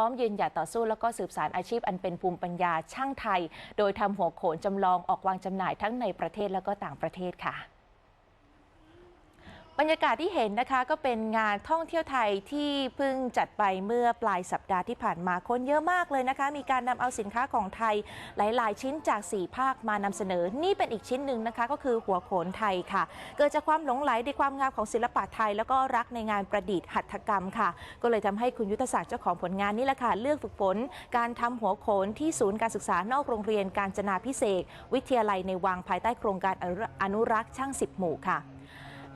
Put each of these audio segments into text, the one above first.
พร้อมยืนหยัดต่อสู้แล้วก็สืบสารอาชีพอันเป็นภูมิปัญญาช่างไทย โดยทำหัวโขนจำลองออกวางจำหน่ายทั้งในประเทศแล้วก็ต่างประเทศค่ะ บรรยากาศที่เห็นนะคะก็เป็นงานท่องเที่ยวไทยที่เพิ่งจัดไปเมื่อปลายสัปดาห์ที่ผ่านมาคนเยอะมากเลยนะคะ มีการนำเอาสินค้าของไทยหลาย ๆ ชิ้นจาก 4 ภาคมานำเสนอ นี่เป็นอีกชิ้นหนึ่งนะคะ ก็คือหัวโขนไทยค่ะ เกิดจากความหลงไหลในความงามของศิลปะไทย แล้วก็รักในงานประดิษฐ์หัตถกรรมค่ะ ก็เลยทำให้คุณยุทธศักดิ์เจ้าของผลงานนี่แหละค่ะเลือกฝึกฝนการทำหัวโขนที่ศูนย์การศึกษานอกโรงเรียนการจนาพิเศษ วิทยาลัยในวังภายใต้โครงการอนุรักษ์ช่างสิบหมู่ค่ะ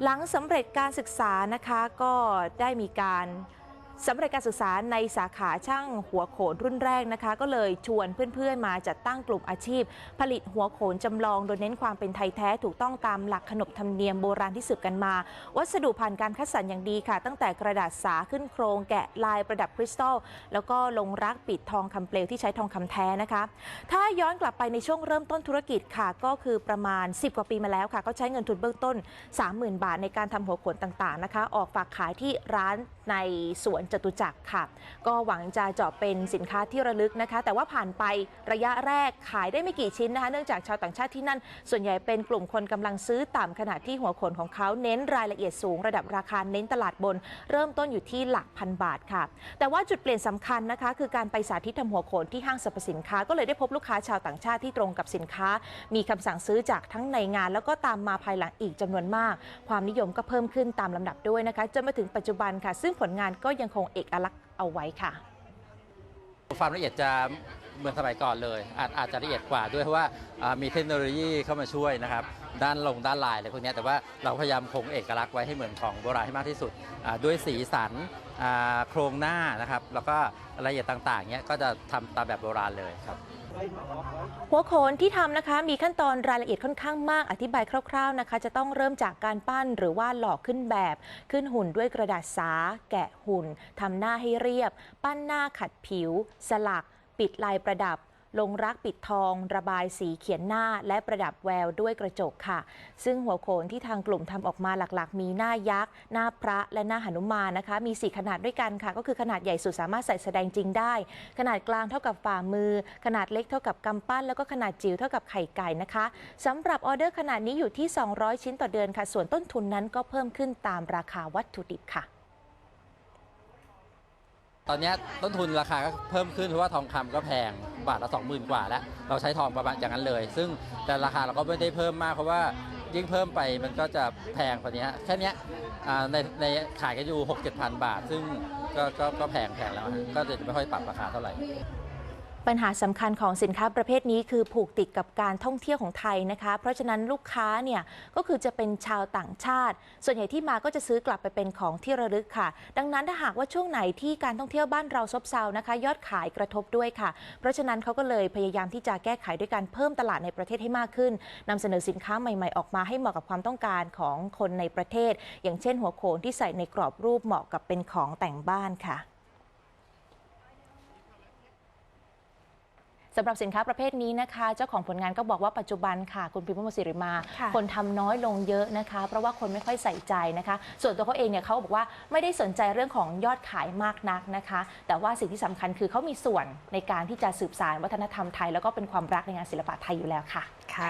หลังสำเร็จการศึกษานะคะก็ได้มีการ สำเร็จการศึกษาในสาขาช่างหัวโขนรุ่นแรกนะคะ ก็เลยชวนเพื่อนๆมาจัดตั้งกลุ่มอาชีพ ผลิตหัวโขนจำลอง โดยเน้นความเป็นไทยแท้ถูกต้องตามหลักขนบธรรมเนียมโบราณที่สืบกันมา วัสดุผ่านการคัดสรรอย่างดีค่ะ ตั้งแต่กระดาษสาขึ้นโครง แกะลายประดับคริสตัลแล้วก็ลงรักปิดทองคำเปลวที่ใช้ทองคำแท้นะคะ ถ้าย้อนกลับไปในช่วงเริ่มต้นธุรกิจค่ะ ก็คือประมาณ 10 กว่าปีมาแล้วค่ะก็ใช้เงินทุนเบื้องต้น 30,000 บาทในการทำหัวโขนต่างๆนะคะ ออกฝากขายที่ร้านในสวนจตุจักรค่ะ ก็หวังจะเจาะเป็นสินค้าที่ระลึกนะคะ แต่ว่าผ่านไประยะแรกขายได้ไม่กี่ชิ้นนะคะ เนื่องจากชาวต่างชาติที่นั่น ส่วนใหญ่เป็นกลุ่มคนกำลังซื้อต่ำขณะที่หัวโขนของเขาเน้นรายละเอียดสูงระดับราคาเน้นตลาดบน เริ่มต้นอยู่ที่หลักพันบาทค่ะ แต่ว่าจุดเปลี่ยนสำคัญนะคะ คือการไปสาธิตทำหัวโขนที่ห้างสรรพสินค้า ก็เลยได้พบลูกค้าชาวต่างชาติที่ตรงกับสินค้า มีคำสั่งซื้อจากทั้งในงาน แล้วก็ตามมาภายหลังอีกจำนวนมาก ความนิยมก็เพิ่มขึ้นตามลำดับด้วยนะคะจนมาถึงปัจจุบันค่ะ ซึ่งผลงานก็ยังคงเอกลักษณ์เอาไว้ค่ะความละเอียดจะเหมือนสมัยก่อนเลย อาจอาจจะละเอียดกว่าด้วยเพราะว่ามีเทคโนโลยีเข้ามาช่วยนะครับ ด้านลงด้านลายอะไรพวกนี้แต่ว่าเราพยายามคงเอกลักษณ์ไว้ให้เหมือนของโบราณให้มากที่สุดด้วยสีสันโครงหน้านะครับแล้วก็รายละเอียดต่างๆเนี้ยก็จะทำตามแบบโบราณเลยครับหัวโขนที่ทำนะคะมีขั้นตอนรายละเอียดค่อนข้างมากอธิบายคร่าว ๆนะคะ จะต้องเริ่มจากการปั้นหรือว่าหลอกขึ้นแบบ ขึ้นหุ่นด้วยกระดาษสา แกะหุ่นทำหน้าให้เรียบ ปั้นหน้าขัดผิว สลัก ปิดลายประดับ ลงรักปิดทอง ระบายสีเขียนหน้า และประดับแววด้วยกระจกค่ะ ซึ่งหัวโขนที่ทางกลุ่มทำออกมาหลักๆ มีหน้ายักษ์ หน้าพระและหน้าหนุมานนะคะ มี 4 ขนาดด้วยกันค่ะ ก็คือขนาดใหญ่สุดสามารถใส่แสดงจริงได้ ขนาดกลางเท่ากับฝ่ามือ ขนาดเล็กเท่ากับกำปั้น แล้วก็ขนาดจิ๋วเท่ากับไข่ไก่นะคะสำหรับออเดอร์ขนาดนี้อยู่ที่ 200 ชิ้นต่อเดือนค่ะ ส่วนต้นทุนนั้นก็เพิ่มขึ้นตามราคาวัตถุดิบค่ะตอนนี้ต้นทุนราคาก็เพิ่มขึ้นเพราะว่าทองคำก็แพง บาทละ20,000 กว่าแล้วเราใช้ทองประมาณอย่างนั้นเลย ซึ่งแต่ราคาเราก็ไม่ได้เพิ่มมากเพราะว่ายิ่งเพิ่มไปมันก็จะแพงกว่านี้แค่นี้ในในขายกันอยู่ 6 7 0 0 0 บาท ซึ่งก็ก็แพงแพงแล้วก็จะไม่ค่อยปรับราคาเท่าไหร่ ปัญหาสำคัญของสินค้าประเภทนี้คือผูกติดกับการท่องเที่ยวของไทยนะคะ เพราะฉะนั้นลูกค้าเนี่ยก็คือจะเป็นชาวต่างชาติ ส่วนใหญ่ที่มาก็จะซื้อกลับไปเป็นของที่ระลึกค่ะ ดังนั้นถ้าหากว่าช่วงไหนที่การท่องเที่ยวบ้านเราซบเซานะคะ ยอดขายกระทบด้วยค่ะ เพราะฉะนั้นเขาก็เลยพยายามที่จะแก้ไขด้วยการเพิ่มตลาดในประเทศให้มากขึ้นนำเสนอสินค้าใหม่ ๆ ออกมาให้เหมาะกับความต้องการของคนในประเทศ อย่างเช่น หัวโขนที่ใส่ในกรอบรูปเหมาะกับเป็นของแต่งบ้านค่ะ สำหรับสินค้าประเภทนี้นะคะ เจ้าของผลงานก็บอกว่าปัจจุบันค่ะ คุณพิมพ์มศิริมาค่ะคนทำน้อยลงเยอะนะคะ เพราะว่าคนไม่ค่อยใส่ใจนะคะ ส่วนตัวเขาเองเนี่ยเขาบอกว่าไม่ได้สนใจเรื่องของยอดขายมากนักนะคะ แต่ว่าสิ่งที่สำคัญคือเขามีส่วนในการที่จะสืบสานวัฒนธรรมไทย แล้วก็เป็นความรักในงานศิลปะไทยอยู่แล้วค่ะค่ะ